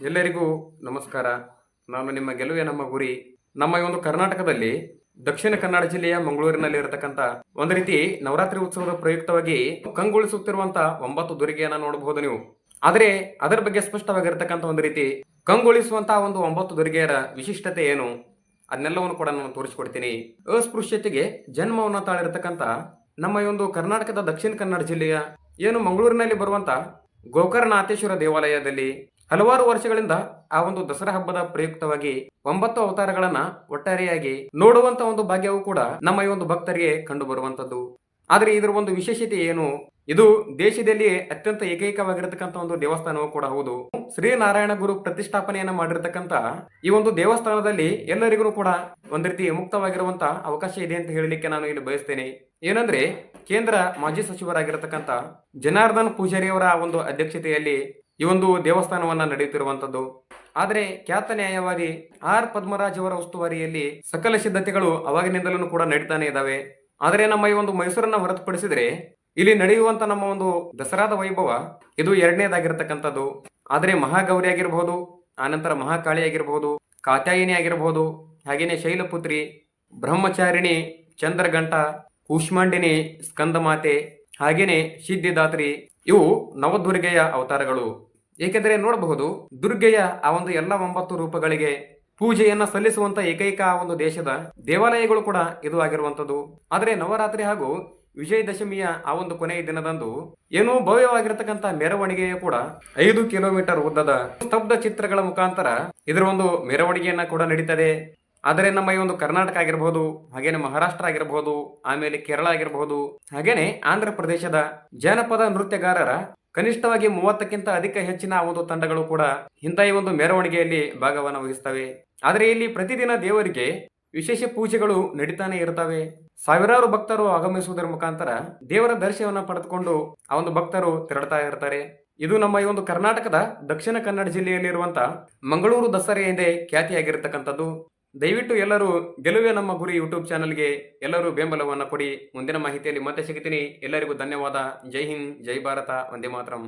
ಎಲ್ಲರಿಗೂ ನಮಸ್ಕಾರ. ನಾನು ನಿಮ್ಮ ಗೆಲುವೆ ನಮ್ಮ ಗುರಿ. ನಮ್ಮ ಈ ಒಂದು ಕರ್ನಾಟಕದಲ್ಲಿ ದಕ್ಷಿಣ ಕನ್ನಡ ಜಿಲ್ಲೆಯ ಮಂಗಳೂರಿನಲ್ಲಿ ಇರತಕ್ಕಂತ ಒಂದು ರೀತಿ ನವರಾತ್ರಿ ಉತ್ಸವದ ಪ್ರಯುಕ್ತವಾಗಿ ಕಂಗೊಳಿಸುತ್ತಿರುವಂತ ಒಂಬತ್ತು ದುರ್ಗೆಯನ್ನ ನೋಡಬಹುದು ನೀವು. ಆದರೆ ಅದರ ಬಗ್ಗೆ ಸ್ಪಷ್ಟವಾಗಿರ್ತಕ್ಕಂಥ ಒಂದು ರೀತಿ ಕಂಗೊಳಿಸುವಂತಹ ಒಂದು ಒಂಬತ್ತು ದುರ್ಗೆಯರ ವಿಶಿಷ್ಟತೆ ಏನು? ಅದನ್ನೆಲ್ಲವನ್ನು ಕೂಡ ನಾನು ತೋರಿಸಿಕೊಡ್ತೀನಿ. ಅಸ್ಪೃಶ್ಯತೆಗೆ ಜನ್ಮವನ್ನು ತಾಳಿರತಕ್ಕಂತ ನಮ್ಮ ಈ ಒಂದು ಕರ್ನಾಟಕದ ದಕ್ಷಿಣ ಕನ್ನಡ ಜಿಲ್ಲೆಯ ಏನು ಮಂಗಳೂರಿನಲ್ಲಿ ಬರುವಂತ ಗೋಕರ್ಣನಾಥೇಶ್ವರ ದೇವಾಲಯದಲ್ಲಿ ಹಲವಾರು ವರ್ಷಗಳಿಂದ ಆ ಒಂದು ದಸರಾ ಹಬ್ಬದ ಪ್ರಯುಕ್ತವಾಗಿ ಒಂಬತ್ತು ಅವತಾರಗಳನ್ನ ಒಟ್ಟಾರೆಯಾಗಿ ನೋಡುವಂತ ಒಂದು ಭಾಗ್ಯವೂ ಕೂಡ ನಮ್ಮ ಈ ಒಂದು ಭಕ್ತರಿಗೆ ಕಂಡು ಬರುವಂತದ್ದು ಆದ್ರೆ ಇದರ ಒಂದು ವಿಶೇಷತೆ ಏನು? ಇದು ದೇಶದಲ್ಲಿ ಅತ್ಯಂತ ಏಕೈಕವಾಗಿರತಕ್ಕಂತ ಒಂದು ದೇವಸ್ಥಾನವೂ ಕೂಡ ಹೌದು. ಶ್ರೀನಾರಾಯಣ ಗುರು ಪ್ರತಿಷ್ಠಾಪನೆಯನ್ನ ಮಾಡಿರ್ತಕ್ಕಂತ ಈ ಒಂದು ದೇವಸ್ಥಾನದಲ್ಲಿ ಎಲ್ಲರಿಗೂ ಕೂಡ ಒಂದ್ ರೀತಿ ಮುಕ್ತವಾಗಿರುವಂತ ಅವಕಾಶ ಇದೆ ಅಂತ ಹೇಳಲಿಕ್ಕೆ ನಾನು ಇಲ್ಲಿ ಬಯಸ್ತೇನೆ. ಏನಂದ್ರೆ ಕೇಂದ್ರ ಮಾಜಿ ಸಚಿವರಾಗಿರತಕ್ಕಂತ ಜನಾರ್ದನ್ ಪೂಜಾರಿ ಅವರ ಒಂದು ಅಧ್ಯಕ್ಷತೆಯಲ್ಲಿ ಈ ಒಂದು ದೇವಸ್ಥಾನವನ್ನ ನಡೆಯುತ್ತಿರುವಂತದ್ದು ಆದರೆ ಖ್ಯಾತ ನ್ಯಾಯವಾದಿ ಆರ್ ಪದ್ಮರಾಜ್ ಅವರ ಉಸ್ತುವಾರಿಯಲ್ಲಿ ಸಕಲ ಸಿದ್ಧತೆಗಳು ಅವಾಗಿನಿಂದಲೂ ಕೂಡ ನಡೀತಾನೆ ಇದಾವೆ ಆದರೆ ನಮ್ಮ ಈ ಒಂದು ಮೈಸೂರನ್ನ ಹೊರತುಪಡಿಸಿದ್ರೆ ಇಲ್ಲಿ ನಡೆಯುವಂತ ನಮ್ಮ ಒಂದು ದಸರಾದ ವೈಭವ ಇದು ಎರಡನೇದಾಗಿರ್ತಕ್ಕಂಥದ್ದು. ಆದರೆ ಮಹಾಗೌರಿ ಆಗಿರಬಹುದು ಆನಂತರ ಮಹಾಕಾಳಿ ಆಗಿರಬಹುದು ಕಾತಾಯಿನಿ ಆಗಿರಬಹುದು ಹಾಗೇನೆ ಶೈಲಪುತ್ರಿ, ಬ್ರಹ್ಮಚಾರಿಣಿ ಚಂದ್ರಗಂಟ ಕೂಷ್ಮಾಂಡಿನಿ, ಸ್ಕಂದಮಾತೆ, ಹಾಗೇನೆ ಸಿದ್ಧಿದಾತ್ರಿ ಇವು ನವದುರ್ಗೆಯ ಅವತಾರಗಳು. ಏಕೆಂದರೆ ನೋಡಬಹುದು, ದುರ್ಗೆಯ ಆ ಒಂದು ಎಲ್ಲ ಒಂಬತ್ತು ರೂಪಗಳಿಗೆ ಪೂಜೆಯನ್ನ ಸಲ್ಲಿಸುವಂತ ಏಕೈಕ ಒಂದು ದೇಶದ ದೇವಾಲಯಗಳು ಕೂಡ ಇದು ಆಗಿರುವಂಥದ್ದು. ಆದರೆ ನವರಾತ್ರಿ ಹಾಗೂ ವಿಜಯದಶಮಿಯ ಆ ಒಂದು ಕೊನೆಯ ದಿನದಂದು ಏನೋ ಭವ್ಯವಾಗಿರತಕ್ಕಂತ ಮೆರವಣಿಗೆಯು ಕೂಡ ಐದು ಕಿಲೋಮೀಟರ್ ಉದ್ದದ ಸ್ತಬ್ಧ ಚಿತ್ರಗಳ ಮುಖಾಂತರ ಇದರ ಒಂದು ಮೆರವಣಿಗೆಯನ್ನ ಕೂಡ ನಡೀತದೆ. ಆದರೆ ನಮ್ಮ ಈ ಒಂದು ಕರ್ನಾಟಕ ಆಗಿರಬಹುದು, ಹಾಗೇನೆ ಮಹಾರಾಷ್ಟ್ರ ಆಗಿರಬಹುದು, ಆಮೇಲೆ ಕೇರಳ ಆಗಿರಬಹುದು, ಹಾಗೇನೆ ಆಂಧ್ರ ಪ್ರದೇಶದ ಜಾನಪದ ನೃತ್ಯಗಾರರ ಕನಿಷ್ಠವಾಗಿ ಮೂವತ್ತಕ್ಕಿಂತ ಅಧಿಕ ಹೆಚ್ಚಿನ ಒಂದು ತಂಡಗಳು ಕೂಡ ಇಂಥ ಈ ಒಂದು ಮೆರವಣಿಗೆಯಲ್ಲಿ ಭಾಗವನ್ನು ವಹಿಸ್ತವೆ ಆದರೆ ಇಲ್ಲಿ ಪ್ರತಿದಿನ ದೇವರಿಗೆ ವಿಶೇಷ ಪೂಜೆಗಳು ನಡೀತಾನೆ ಇರ್ತವೆ ಸಾವಿರಾರು ಭಕ್ತರು ಆಗಮಿಸುವುದರ ಮುಖಾಂತರ ದೇವರ ದರ್ಶನವನ್ನು ಪಡೆದುಕೊಂಡು ಆ ಒಂದು ಭಕ್ತರು ತೆರಳುತ್ತಾ ಇರ್ತಾರೆ. ಇದು ನಮ್ಮ ಈ ಒಂದು ಕರ್ನಾಟಕದ ದಕ್ಷಿಣ ಕನ್ನಡ ಜಿಲ್ಲೆಯಲ್ಲಿರುವಂತಹ ಮಂಗಳೂರು ದಸರೆ ಎಂದೇ ಖ್ಯಾತಿಯಾಗಿರ್ತಕ್ಕಂಥದ್ದು. ದಯವಿಟ್ಟು ಎಲ್ಲರೂ ಗೆಲುವೆ ನಮ್ಮ ಗುರಿ ಯೂಟ್ಯೂಬ್ ಚಾನಲ್ಗೆ ಎಲ್ಲರೂ ಬೆಂಬಲವನ್ನು ಕೊಡಿ. ಮುಂದಿನ ಮಾಹಿತಿಯಲ್ಲಿ ಮತ್ತೆ ಸಿಗ್ತೀನಿ. ಎಲ್ಲರಿಗೂ ಧನ್ಯವಾದ. ಜೈ ಹಿಂದ್, ಜೈ ಭಾರತ. ವಂದೇ ಮಾತರಂ.